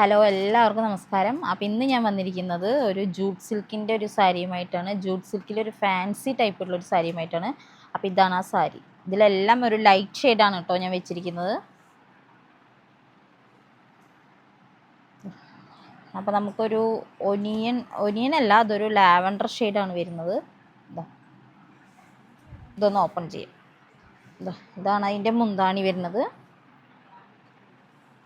Hello എല്ലാവർക്കും നമസ്കാരം. അപ്പോൾ ഇന്ന് ഞാൻ വന്നിരിക്കുന്നത് ഒരു ജൂട്ട് സിൽക്കിന്റെ ഒരു സാരിയുമായിട്ടാണ്. ജൂട്ട് സിൽക്കിലെ ഒരു ഫാൻസി ടൈപ്പുള്ള ഒരു സാരിയുമായിട്ടാണ്. അപ്പോൾ ഇതാണ് ആ സാരി. ഇതിലെല്ലാം ഒരു ലൈറ്റ് ഷെയ്ഡാണ് കേട്ടോ ഞാൻ വെച്ചിരിക്കുന്നത്. അപ്പോൾ നമുക്കൊരു ഒനിയൻ ഒനിയൻ അല്ല അതൊരു ലാവൻഡർ ഷെയ്ഡാണ് വരുന്നത്. ഇതാ ഇതൊന്ന് ഓപ്പൺ ചെയ്യാം. ഇതാ ഇതാണ് അതിന്റെ മുന്താണി വരുന്നത്.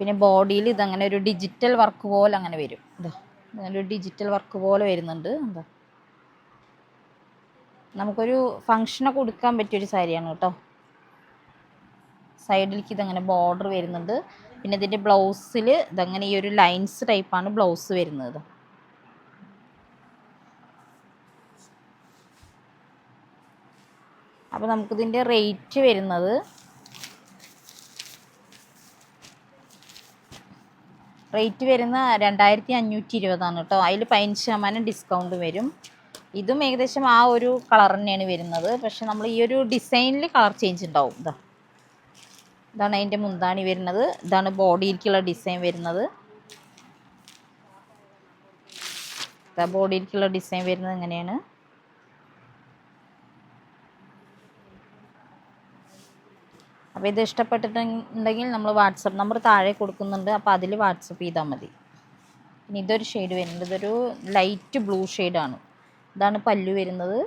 പിന്നെ ബോഡിയിൽ ഇതങ്ങനെ ഒരു ഡിജിറ്റൽ വർക്ക് പോലെ അങ്ങനെ വരും. ഇതാ അങ്ങനെ ഒരു ഡിജിറ്റൽ വർക്ക് പോലെ വരുന്നുണ്ട്. എന്താ? നമുക്കൊരു ഫങ്ഷനൊക്കെ കൊടുക്കാൻ പറ്റിയൊരു സാരിയാണ് കേട്ടോ. സൈഡിലേക്ക് ഇതങ്ങനെ ബോർഡർ വരുന്നുണ്ട്. പിന്നെ ഇതിന്റെ ബ്ലൗസിൽ ഇതങ്ങനെ ഈ ഒരു ലൈൻസ് ടൈപ്പാണ് ബ്ലൗസ് വരുന്നത്. അപ്പോൾ നമുക്കിതിന്റെ റേറ്റ് വരുന്നത് റേറ്റ് വരുന്ന രണ്ടായിരത്തി അഞ്ഞൂറ്റി ഇരുപതാണ് കേട്ടോ. അതിൽ പതിനഞ്ച് ശതമാനം ഡിസ്കൗണ്ട് വരും. ഇതും ഏകദേശം ആ ഒരു കളർ തന്നെയാണ് വരുന്നത്. പക്ഷെ നമ്മൾ ഈ ഒരു ഡിസൈനിൽ കളർ ചേഞ്ച് ഉണ്ടാവും. ഇതാ. ഇതാണ് അതിന്റെ മുന്താണി വരുന്നത്. ഇതാണ് ബോഡിയിലേക്കുള്ള ഡിസൈൻ വരുന്നത്. ബോഡിയിലേക്കുള്ള ഡിസൈൻ വരുന്നത് എങ്ങനെയാണ് അപ്പോൾ ഇത് ഇഷ്ടപ്പെട്ടിട്ടുണ്ടെങ്കിൽ നമ്മൾ വാട്സപ്പ് നമ്പർ താഴെ കൊടുക്കുന്നുണ്ട്. അപ്പോൾ അതിൽ വാട്സപ്പ് ചെയ്താൽ മതി. പിന്നെ ഇതൊരു ഷെയ്ഡ് വരുന്നുണ്ട് ഇതൊരു ലൈറ്റ് ബ്ലൂ ഷെയ്ഡാണ് ഇതാണ് പല്ലു വരുന്നത്.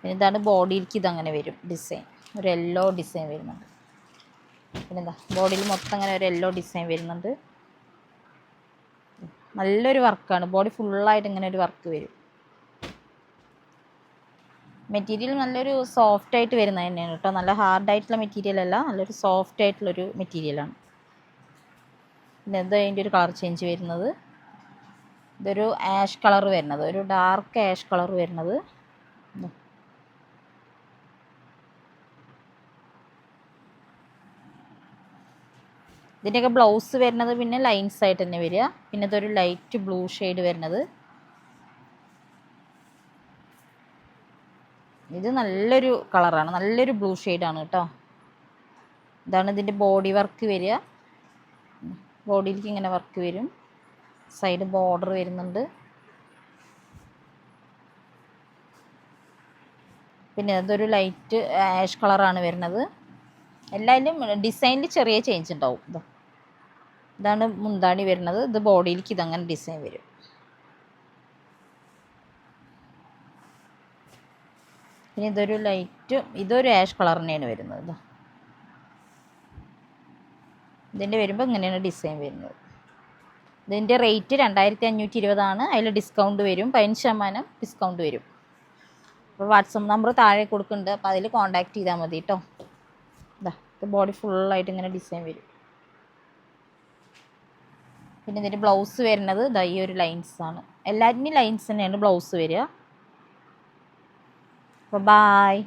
പിന്നെ ഇതാണ് ബോഡിയിലേക്ക് ഇതങ്ങനെ വരും ഡിസൈൻ ഒരു യെല്ലോ ഡിസൈൻ വരുന്നുണ്ട്. പിന്നെന്താ ബോഡിയിൽ മൊത്തം അങ്ങനെ ഒരു യെല്ലോ ഡിസൈൻ വരുന്നുണ്ട്. നല്ലൊരു വർക്കാണ് ബോഡി ഫുള്ളായിട്ട് ഇങ്ങനെ ഒരു വർക്ക് വരും. മെറ്റീരിയൽ നല്ലൊരു സോഫ്റ്റ് ആയിട്ട് വരുന്നത് തന്നെയാണ് കേട്ടോ. നല്ല ഹാർഡായിട്ടുള്ള മെറ്റീരിയൽ അല്ല നല്ലൊരു സോഫ്റ്റ് ആയിട്ടുള്ളൊരു മെറ്റീരിയലാണ് പിന്നെ ഇത് അതിന്റെ ഒരു കളർ ചേഞ്ച് വരുന്നത്. ഇതൊരു ആഷ് കളർ വരുന്നത് ഒരു ഡാർക്ക് ആഷ് കളർ വരുന്നത്. ഇതാ. ഇതിന്റെയൊക്കെ ബ്ലൗസ് വരുന്നത് പിന്നെ ലൈൻസ് ആയിട്ട് തന്നെ വരിക. പിന്നെ ഇതൊരു ലൈറ്റ് ബ്ലൂ ഷെയ്ഡ് വരുന്നത്. ഇത് നല്ലൊരു കളറാണ്. നല്ലൊരു ബ്ലൂ ഷെയ്ഡാണ് കേട്ടോ. ഇതാണ് ഇതിന്റെ ബോഡി വർക്ക് വരിക. ബോഡിയിലേക്ക് ഇങ്ങനെ വർക്ക് വരും. സൈഡ് ബോർഡർ വരുന്നുണ്ട്. പിന്നെ അതൊരു ലൈറ്റ് ആഷ് കളറാണ് വരുന്നത്. എല്ലാവരും ഡിസൈനിൽ ചെറിയ ചേഞ്ച് ഉണ്ടാവും. ഇതാ. ഇതാണ് മുന്താണി വരുന്നത്. ഇത് ബോഡിയിലേക്ക് ഇതങ്ങനെ ഡിസൈൻ വരും. പിന്നെ ഇതൊരു ലൈറ്റ് ഇതൊരു ആഷ് കളർ തന്നെയാണ് വരുന്നത് ഇതാ ഇതിന്റെ വരുമ്പോൾ ഇങ്ങനെയാണ് ഡിസൈൻ വരുന്നത്. ഇതിന്റെ റേറ്റ് രണ്ടായിരത്തി അഞ്ഞൂറ്റി ഇരുപതാണ് അതിൽ ഡിസ്കൗണ്ട് വരും. പതിനഞ്ച് ശതമാനം ഡിസ്കൗണ്ട് വരും. അപ്പോൾ വാട്സപ്പ് നമ്പർ താഴെ കൊടുക്കുന്നുണ്ട്. അപ്പോൾ അതിൽ കോൺടാക്റ്റ് ചെയ്താൽ മതി കേട്ടോ ഇതാ ഇത് ബോഡി ഫുള്ളായിട്ട് ഇങ്ങനെ ഡിസൈൻ വരും. പിന്നെ ഇതിന്റെ ബ്ലൗസ് വരുന്നത് ഇതാ ഈ ഒരു ലൈൻസാണ് എല്ലാറ്റിനും ലൈൻസ് തന്നെയാണ് ബ്ലൗസ് വരിക. അപ്പോൾ ബായ്